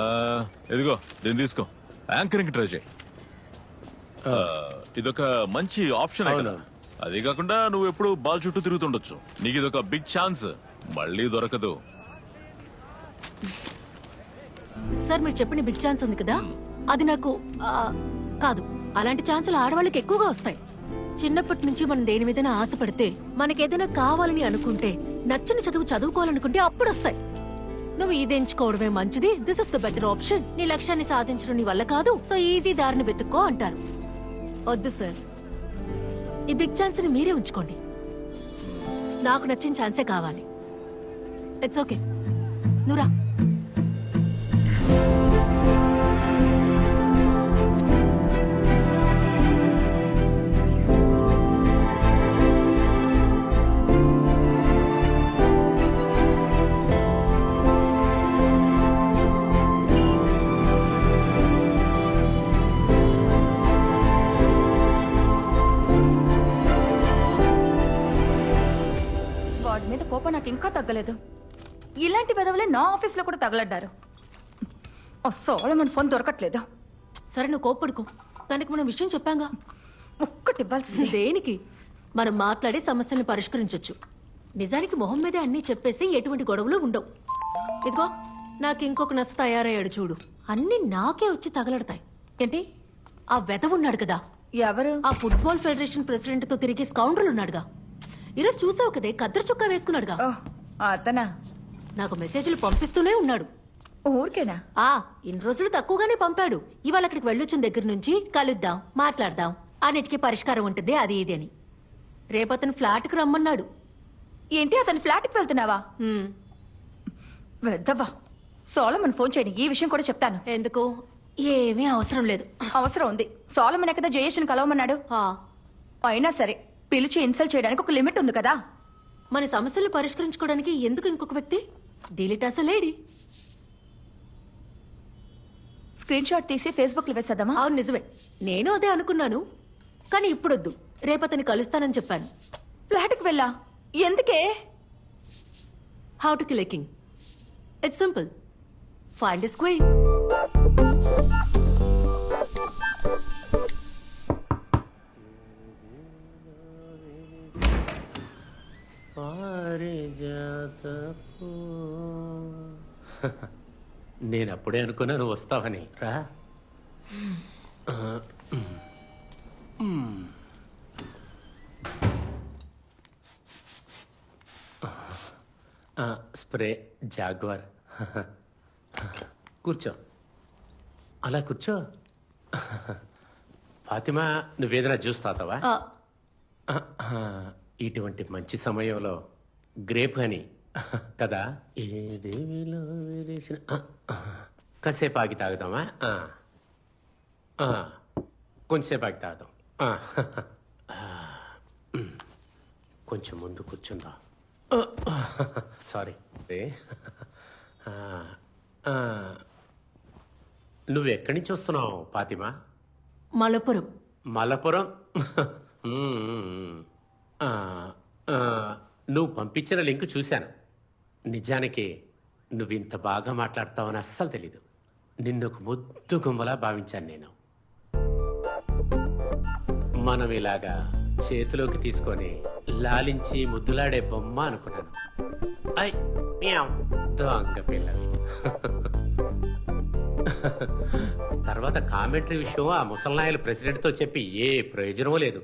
ఆ, ఇదిగో దీన్ని తీసుకో. యాంకరింగ్ ట్రై చేయి. ఆ, ఇదొక మంచి ఆప్షన్. అది కాకుండా నువ్వు ఎప్పుడు బాల్ చుట్టూ తిరుగుతుండొచ్చు. నీకు ఇదొక బిగ్ ఛాన్స్ మళ్ళీ దొరకదు. సార్ మీరు చెప్పిన బిగ్ ఛాన్స్ ఉంది కదా? అది నాకు ఆ, కాదు. అలాంటి ఛాన్సులు ఆడవాళ్ళకి ఎక్కువగా వస్తాయి. చిన్నప్పటి నుంచి మనం దేని మీదైనా ఆశపడితే మనకేదైనా కావాలని అనుకుంటే నచ్చిన చదువు చదువుకోవాలనుకుంటే అప్పుడు వస్తాయి నువ్వు ఇది ఎంచుకోవడమే మంచిది. This is the better option నీ లక్ష్యాన్ని సాధించడం నీ వల్ల కాదు. సో ఈజీ దారిని వెతుక్కో అంటారు. వద్దు సార్ ఈ బిగ్ ఛాన్స్ని మీరే ఉంచుకోండి. నాకు నచ్చిన ఛాన్సే కావాలి. ఇట్స్ ఓకే నువ్వురా తగ్గలేదు. ఇలాంటి పెదవులే నా ఆఫీస్లో కూడా తగలడ్డారు. ఆ సోలమన్ ఫోన్ దొరకట్లేదు. సరే నువ్వు కోప్పడుకో. దానికి మనం విషయం చెప్పాంగా. ఒక్కటి ఇవ్వాల్సింది. దేనికి? మనం మాట్లాడి సమస్యల్ని పరిష్కరించొచ్చు. నిజానికి మొహం మీదే అన్నీ చెప్పేస్తే ఎటువంటి గొడవలు ఉండవు. ఇదిగో నాకు ఇంకొక నచ్చ తయారయ్యాడు చూడు. అన్నీ నాకే వచ్చి తగలడతాయి. ఏంటి? ఆ వెధ ఉన్నాడు కదా. ఎవరు? ఆ ఫుట్బాల్ ఫెడరేషన్ ప్రెసిడెంట్తో తిరిగే స్కౌండ్రల్ ఉన్నాడుగా. ఈరోజు చూసావు కదే కద్దరు చొక్కా వేసుకున్నాడుగా. అతనా నాకు మెసేజ్లు పంపిస్తూనే ఉన్నాడు. ఊరికేనా? ఆ ఇన్ని రోజులు తక్కువగానే పంపాడు. ఇవాళ అక్కడికి వెళ్ళొచ్చిన దగ్గర నుంచి కలుద్దాం మాట్లాడదాం. అన్నిటికీ పరిష్కారం ఉంటుంది అది ఇది అని. రేపతను ఫ్లాట్కి రమ్మన్నాడు. ఏంటి అతని ఫ్లాట్కి వెళ్తున్నావా? హ్మ్, వెద్దవా సోలమన్ ఫోన్ చేయని ఈ విషయం కూడా చెప్తాను. ఎందుకు? ఏమీ అవసరం లేదు. అవసరం ఉంది. సోలమన్ ఎక్కడ జయేష్ని కలవమన్నాడు? అయినా సరే పిలిచి ఇన్సల్ట్ చేయడానికి ఒక లిమిట్ ఉంది కదా. మన సమస్యలు పరిష్కరించుకోవడానికి ఎందుకు ఇంకొక వ్యక్తి? డిలీట్ అసలు లేడీ స్క్రీన్ షాట్ తీసి ఫేస్బుక్లో వేసేద్దామా? అవును నిజమే. నేను అదే అనుకున్నాను. కానీ ఇప్పుడొద్దు. రేపతని కలుస్తానని చెప్పాను. ఫ్లాట్కి వెళ్ళా. ఎందుకే? How to kill king it's simple find his queen నేను అప్పుడే అనుకున్నా నువ్వు వస్తావని. రా. Spray Jaguar. కూర్చో. అలా కూర్చో. ఫాతిమా నువ్వేదైనా జ్యూస్ తాతావా? ఇటువంటి మంచి సమయంలో గ్రేప్ అని కదా? ఏ దేవిలో ఆ. కాసేపు ఆగి. ఆ. కొంచెంసేపు ఆగి. ఉమ్. కొంచెం ముందు కూర్చుందా? సారీ. నువ్వు ఎక్కడి నుంచి వస్తున్నావు ఫాతిమా మలపురం. మలపురం? నువ్వు పంపించిన లింక్ చూశాను. నిజానికి నువ్వు ఇంత బాగా మాట్లాడతావని అస్సలు తెలీదు. నిన్ను ఒక ముద్దు గుమ్మలా భావించాను నేను. మనం ఇలాగా చేతిలోకి తీసుకొని లాలించి ముద్దులాడే బొమ్మ అనుకున్నాను. ఐ దొంగ పిల్లవి. తర్వాత కామెంటరీ విషయం ఆ ముసల్నాయలు ప్రెసిడెంట్తో చెప్పి ఏ ప్రయోజనం లేదు.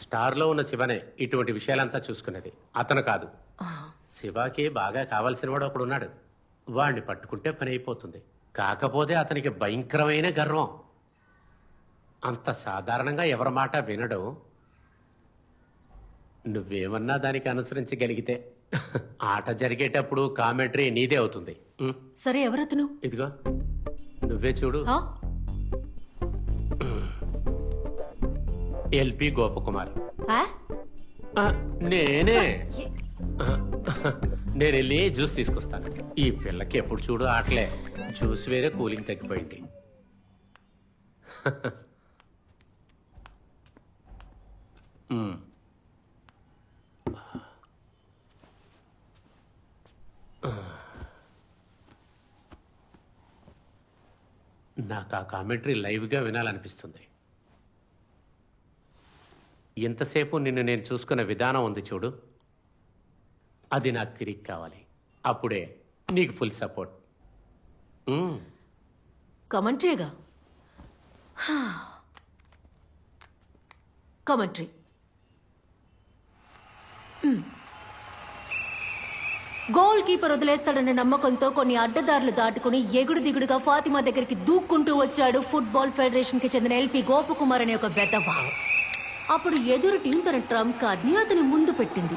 స్టార్లో ఉన్న శివనే ఇటువంటి విషయాలంతా చూసుకునేది. అతను కాదు. శివకి బాగా కావాల్సిన వాడు ఒకడు ఉన్నాడు వాడిని పట్టుకుంటే పని అయిపోతుంది. కాకపోతే అతనికి భయంకరమైన గర్వం. అంత సాధారణంగా ఎవరి మాట వినడు. నువ్వేమన్నా దానికి అనుసరించగలిగితే ఆట జరిగేటప్పుడు కామెంటరీ నీదే అవుతుంది. సరే ఎవరతను? ఇదిగో. నువ్వే చూడు. ఎల్పి గోపకుమార్. నేనే. నేను వెళ్ళి జ్యూస్ తీసుకొస్తాను. ఈ పిల్లకి ఎప్పుడు చూడు ఆటలే జ్యూస్ వేరే కూలింగ్ తగ్గిపోయింది. నాకు ఆ కామెంటరీ లైవ్గా వినాలనిపిస్తుంది. ఎంతసేపు నిన్ను నేను చూసుకున్న విధానం ఉంది చూడు. అది నాకు తిరిగి కావాలి. అప్పుడే నీకు ఫుల్ సపోర్ట్. మ్మ్. కమెంట్రీగా? కమెంట్రీ. గోల్ కీపర్ వదిలేస్తాడనే నమ్మకంతో కొన్ని అడ్డదారులు దాటుకుని ఎగుడు దిగుడుగా ఫాతిమా దగ్గరికి దూక్కుంటూ వచ్చాడు ఫుట్బాల్ ఫెడరేషన్కి చెందిన ఎల్పి గోపకుమార్ అనే ఒక బెదవ అప్పుడు ఎదురు టీం తన ట్రంప్ కార్డ్ని అతని ముందు పెట్టింది.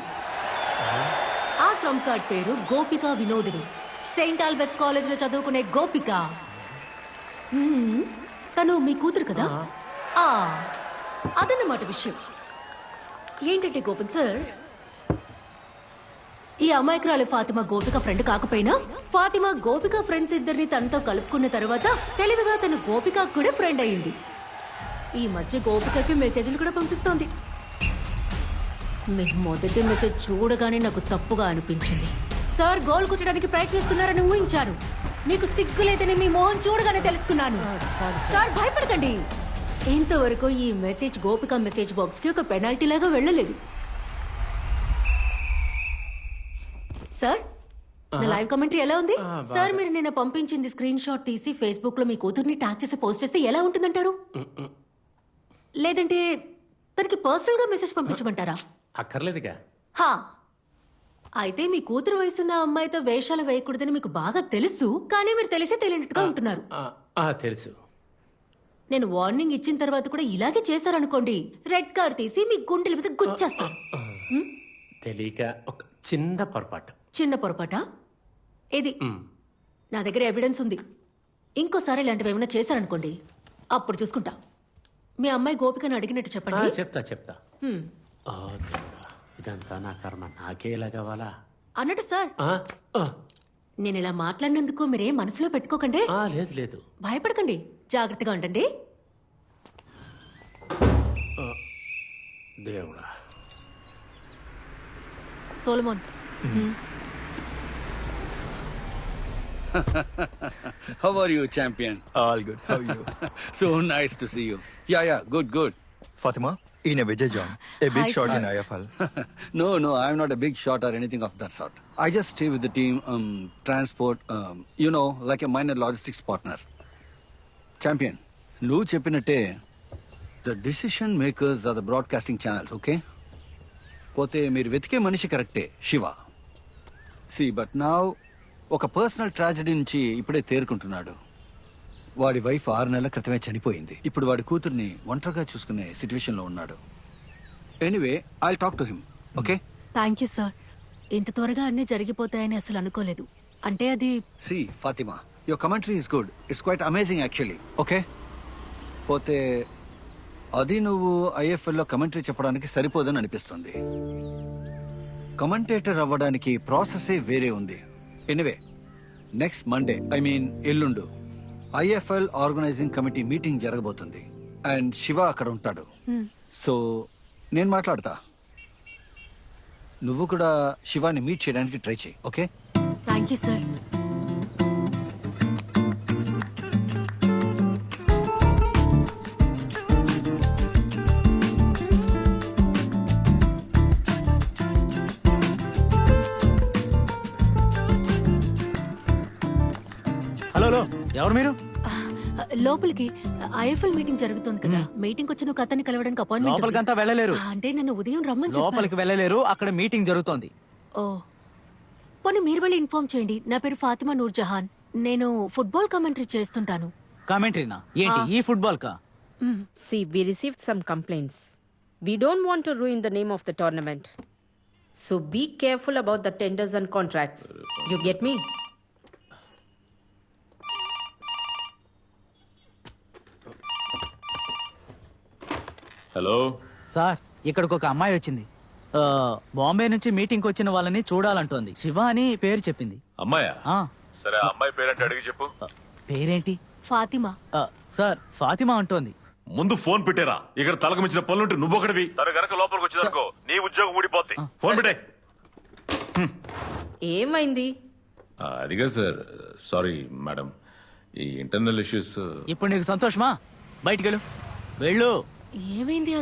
ఆ ట్రంప్ కార్డ్ పేరు గోపిక వినోదిని. సెయింట్ ఆల్బర్ట్స్ కాలేజ్లో చదువుకునే గోపిక. మ్మ్. తను మీ కూతురు కదా? ఆ. అదన్నమాట విషయం. ఏంటంటే గోపన్ సార్? ఈ అమాయకురాలి ఫాతిమా గోపిక ఫ్రెండ్ కాకపోయినా ఫాతిమా గోపిక ఫ్రెండ్స్ ఇద్దరిని తనతో కలుపుకున్న తర్వాత తెలివిగా తన గోపిక కూడా ఫ్రెండ్ అయింది ఈ మధ్య గోపికకి మెసేజ్లు కూడా పంపిస్తోంది. మీ మొదటి మెసేజ్ చూడగానే నాకు తప్పుగా అనిపించింది. సార్ గోల్ కుట్టడానికి ప్రయత్నిస్తున్నారని ఊహించాను. మీకు సిగ్గు లేదని మీ మోహన్ చూడగానే తెలుసుకున్నాను. సార్ భయపడకండి. ఇంతవరకు ఈ మెసేజ్ గోపిక మెసేజ్ బాక్స్కి ఒక పెనాల్టీ లాగా వెళ్ళలేదు. సార్ నా లైవ్ కమెంటరీ ఎలా ఉంది? సార్ మీరు నిన్న పంపించింది స్క్రీన్ షాట్ తీసి ఫేస్బుక్లో మీ కూతుర్ని ట్యాగ్ చేసి పోస్ట్ చేస్తే ఎలా ఉంటుందంటారు? లేదంటే తనకి పర్సనల్గా మెసేజ్ పంపించమంటారా? అక్కర్లేదుగా. హా. అయితే మీ కూతురు వయసున్న అమ్మాయితో వేషాలు వేయకూడదని మీకు బాగా తెలుసు కానీ మీరు తెలిసే తెలియనట్టుగా ఉంటున్నారు. ఆ, ఆ, తెలుసు. నేను వార్నింగ్ ఇచ్చిన తర్వాత కూడా ఇలాగే చేశారనుకోండి రెడ్ కార్డ్ తీసి మీ గుండెల మీద గుచ్చేస్తాను తెలియక ఒక చిన్న పొరపాటు. చిన్న పొరపాట? ఇది నా దగ్గర ఎవిడెన్స్ ఉంది. ఇంకోసారి ఇలాంటివి ఏమైనా చేశారనుకోండి అప్పుడు చూసుకుంటా. మీ అమ్మాయి గోపికను అడిగినట్టు ఆ, చెప్పండి చెప్తా చెప్తా. హ్మ్. ఆ, దేవుడా. ఇదంతా నా కర్మ నాకే ఇలా కావాలా? అన్నట్టు సార్. ఆ, ఆ, నేను ఇలా మాట్లాడినందుకు మీరేం మనసులో పెట్టుకోకండి. ఆ, లేదు లేదు. భయపడకండి. జాగ్రత్తగా ఉండండి. దేవుడా. Solomon. How are you, champion? All good. How are you? So nice to see you. Yeah, yeah, good, good. Fatima, in a Vijay John, a big Hi, shot sir. in IFL. no, no, I'm not a big shot or anything of that sort. I just stay with the team, um, transport, um, you know, like a minor logistics partner. Champion, నువ్వు చెప్పినట్టే the decision makers are the broadcasting channels okay పోతే మీరు వెతికే మనిషి కరెక్టే Shiva see but నా ఒక personal tragedy నుంచి ఇప్పుడే తేరుకుంటున్నాడు. వాడి వైఫ్ ఆరు నెలల క్రితమే చనిపోయింది. ఇప్పుడు వాడి కూతుర్ని ఒంటరిగా చూసుకునే సిచ్యువేషన్లో ఉన్నాడు. Anyway I talk to him okay? Thank you sir. ఇంత త్వరగా అన్నీ జరిగిపోతాయని అసలు అనుకోలేదు. అంటే అది C Fatima your commentary is good. It's quite amazing actually. Okay? పోతే అది నువ్వు ఐఎఫ్ఎల్లో కమెంటరీ చెప్పడానికి సరిపోదని అనిపిస్తుంది. కమెంటేటర్ అవ్వడానికి ప్రాసెసే వేరే ఉంది. Anyway next Monday I mean ఎల్లుండు IFL organising committee meeting జరగబోతుంది. అండ్ శివ అక్కడ ఉంటాడు. సో నేను మాట్లాడతా. నువ్వు కూడా శివాని మీట్ చేయడానికి ట్రై చేయి ఓకే థ్యాంక్ యూ సార్ ఎవరు మీరు? లోపలికి ఐఎఫ్ఎల్ మీటింగ్ జరుగుతుంది కదా. మీటింగ్ వచ్చిన ఒక అతన్ని కలవడానికి అపాయింట్మెంట్ ఉంది. లోపలికంతా వెళ్ళలేరు. అంటే నన్ను ఉదయం రమ్మని చెప్పారు. లోపలికి వెళ్ళలేరు. అక్కడ మీటింగ్ జరుగుతోంది. ఓ. పోనీ మీరు వెళ్ళి ఇన్ఫార్మ్ చేయండి. నా పేరు ఫాతిమా నూర్ జహాన్. నేను ఫుట్బాల్ కమెంటరీ చేస్తుంటాను. కామెంటరీనా? ఏంటి ఈ ఫుట్బాల్ కా See, we received some complaints. We don't want to ruin the name of the tournament. So be careful about the tenders and contracts. You get me? Hello sir ఇక్కడికి ఒక అమ్మాయి వచ్చింది. ఆ, బాంబే నుంచి మీటింగ్ వచ్చిన వాళ్ళని చూడాలంటోంది. శివ అని పేరు చెప్పింది. అమ్మాయా? ఆ, సరే ఆ అమ్మాయి పేరంటే అడిగి చెప్పు. ఆ, పేరేంటి? ఫాతిమా. ఆ, సార్ ఫాతిమా అంటోంది. ముందు ఫోన్ పెట్టారా. ఇక్కడ తలకు మించిన పనులుంటే నువ్వు ఒకటివి తన గనక లోపలికి వచ్చిందనుకో నీ ఉద్యోగం ఊడిపోద్ది. ఫోన్ పెట్టే. ఏమైంది? అది కాదు సార్. Sorry madam. ఈ ఇంటర్నల్ ఇష్యూస్ ఇప్పుడు నీకు సంతోషమా? బయటికి వెళ్ళు వెళ్ళు. ఏమైంది అసలు